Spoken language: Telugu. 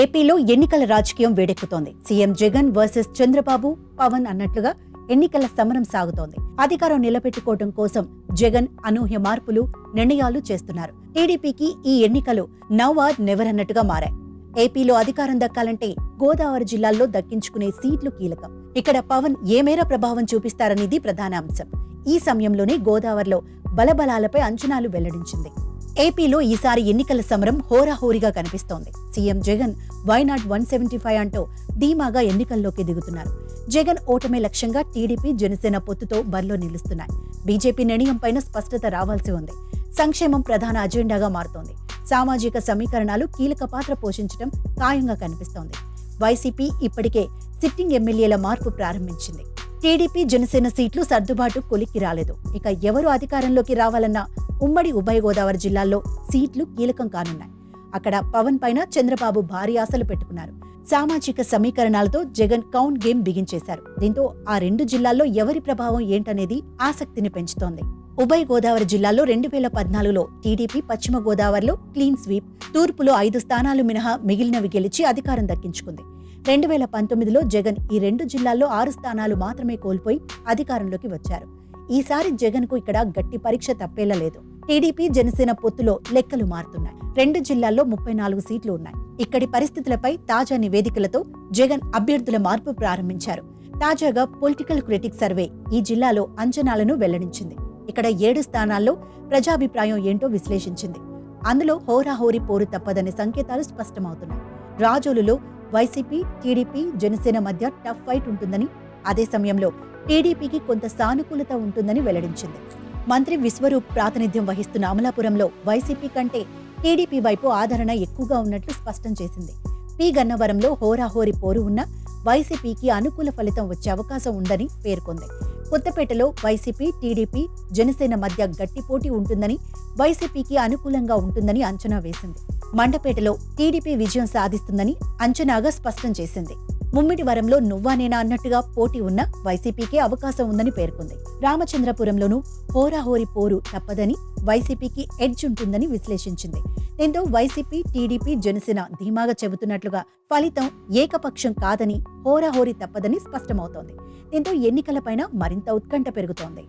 ఏపీలో ఎన్నికల రాజకీయం వేడెక్కుతోంది. సీఎం జగన్ వర్సెస్ చంద్రబాబు పవన్ అన్నట్లుగా ఎన్నికల సమరం సాగుతోంది. అధికారం నిలబెట్టుకోవడం కోసం జగన్ అనూహ్య మార్పులు నిర్ణయాలు చేస్తున్నారు. టీడీపీకి ఈ ఎన్నికలు నవ్ ఆర్ నెవర్ అన్నట్టుగా మారాయి. ఏపీలో అధికారం దక్కాలంటే గోదావరి జిల్లాల్లో దక్కించుకునే సీట్లు కీలకం. ఇక్కడ పవన్ ఏ మేర ప్రభావం చూపిస్తారనేది ప్రధాన అంశం. ఈ సమయంలోనే గోదావరిలో బలబలాలపై అంచనాలు వెల్లడించింది. ఏపీలో ఈసారి ఎన్నికల సమరం హోరాహోరీగా కనిపిస్తోంది. CM Jagan why not one seventy five అంటూ ధీమాగా ఎన్నికల్లోకి దిగుతున్నారు జగన్ ఓటమే లక్ష్యంగా టీడీపీ జనసేన పొత్తుతో బరిలో నిలుస్తున్నాయి. బీజేపీ నిర్ణయంపైన స్పష్టత రావాల్సి ఉంది. సంక్షేమం ప్రధాన అజెండాగా మారుతోంది. సామాజిక సమీకరణాలు కీలక పాత్ర పోషించడం ఖాయంగా కనిపిస్తోంది. వైసీపీ ఇప్పటికే సిట్టింగ్ ఎమ్మెల్యేల మార్పు ప్రారంభించింది. టీడీపీ జనసేన సీట్లు సర్దుబాటు కొలిక్కి రాలేదు. ఇక ఎవరు అధికారంలోకి రావాలన్నా ఉమ్మడి ఉభయ గోదావరి జిల్లాల్లో సీట్లు కీలకం కానున్నాయి. అక్కడ పవన్ పైన చంద్రబాబు భారీ ఆశలు పెట్టుకున్నారు. సామాజిక సమీకరణాలతో జగన్ కౌంట్ గేమ్ బిగించేశారు. దీంతో ఆ రెండు జిల్లాల్లో ఎవరి ప్రభావం ఏంటనేది ఆసక్తిని పెంచుతోంది. ఉభయ గోదావరి జిల్లాలో రెండు వేల పద్నాలుగులో టీడీపీ పశ్చిమ గోదావరిలో క్లీన్ స్వీప్ తూర్పులో ఐదు స్థానాలు మినహా మిగిలినవి గెలిచి అధికారం దక్కించుకుంది. రెండు వేల పంతొమ్మిదిలో జగన్ ఈ రెండు జిల్లాల్లో ఆరు స్థానాలు మాత్రమే కోల్పోయి అధికారంలోకి వచ్చారు. ఈసారి జగన్కు ఇక్కడ గట్టి పరీక్ష తప్పేలా లేదు. టీడీపీ జనసేన పొత్తులో లెక్కలు మారుతున్నాయి. రెండు జిల్లాల్లో ముప్పై నాలుగు సీట్లు ఉన్నాయి. ఇక్కడి పరిస్థితులపై తాజా నివేదికలతో జగన్ అభ్యర్థుల మార్పు ప్రారంభించారు. తాజాగా పొలిటికల్ క్రిటిక్ సర్వే ఈ జిల్లాలో అంచనాలను వెల్లడించింది. ఇక్కడ ఏడు స్థానాల్లో ప్రజాభిప్రాయం ఏంటో విశ్లేషించింది. అందులో హోరాహోరీ పోరు తప్పదనే సంకేతాలు స్పష్టమవుతున్నాయి. రాజోలులో వైసీపీ టీడీపీ జనసేన మధ్య టఫ్ ఫైట్ ఉంటుందని అదే సమయంలో టీడీపీకి కొంత సానుకూలత ఉంటుందని వెల్లడించింది. మంత్రి విశ్వరూప్ ప్రాతినిధ్యం వహిస్తున్న అమలాపురంలో వైసీపీ కంటే టీడీపీ వైపు ఆదరణ ఎక్కువగా ఉన్నట్లు స్పష్టం చేసింది. పి. గన్నవరంలో హోరాహోరి పోరు ఉన్న వైసీపీకి అనుకూల ఫలితం వచ్చే అవకాశం ఉందని పేర్కొంది. కొత్తపేటలో వైసీపీ టీడీపీ జనసేన మధ్య గట్టి పోటీ ఉంటుందని వైసీపీకి అనుకూలంగా ఉంటుందని అంచనా వేసింది. మండపేటలో టీడీపీ విజయం సాధిస్తుందని అంచనాగా స్పష్టం చేసింది. ముమ్మిడివరంలో నువ్వానేనా అన్నట్టుగా పోటీ ఉన్న వైసీపీకే అవకాశం ఉందని పేర్కొంది. రామచంద్రపురంలోనూ హోరాహోరి పోరు తప్పదని వైసీపీకి ఎడ్జ్ ఉంటుందని విశ్లేషించింది. దీంతో వైసీపీ టీడీపీ జనసేన ధీమాగా చెబుతున్నట్లుగా ఫలితం ఏకపక్షం కాదని హోరాహోరి తప్పదని స్పష్టమవుతోంది. దీంతో ఎన్నికలపైన మరింత ఉత్కంఠ పెరుగుతోంది.